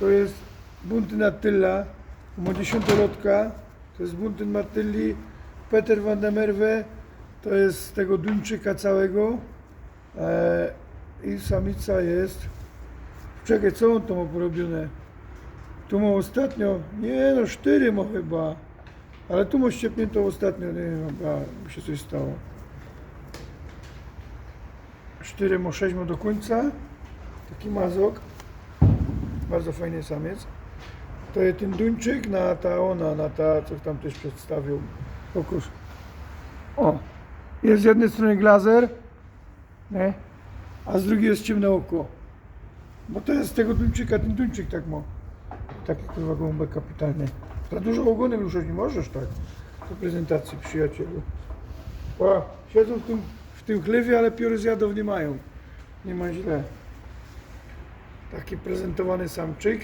To jest Buntyn Attila, ma dziesiątolotka. To jest Buntyn Martylli, Peter van der Merwe. To jest tego Duńczyka całego. E, I samica jest. Czekaj, co on to ma porobione? Tu ma ostatnio, nie no, cztery ma chyba. Ale tu ma ściepniętą ostatnio, nie wiem, chyba mi się coś stało. Cztery ma sześć ma do końca. Taki mazok. Bardzo fajny samiec. To jest ten Duńczyk na ta ona, na ta, co tam też przedstawił. Okus. O, jest z jednej strony glazer, nie? a z drugiej jest ciemne oko. Bo to jest tego Duńczyka, ten Duńczyk tak ma. Taki kurwa gołąbek kapitalny. Za dużo ogonem ruszać nie możesz tak. Do prezentacji przyjacielu. O, siedzą w tym, w tym chlewie, ale piory zjadów nie mają. Nie ma źle. Taki prezentowany samczyk.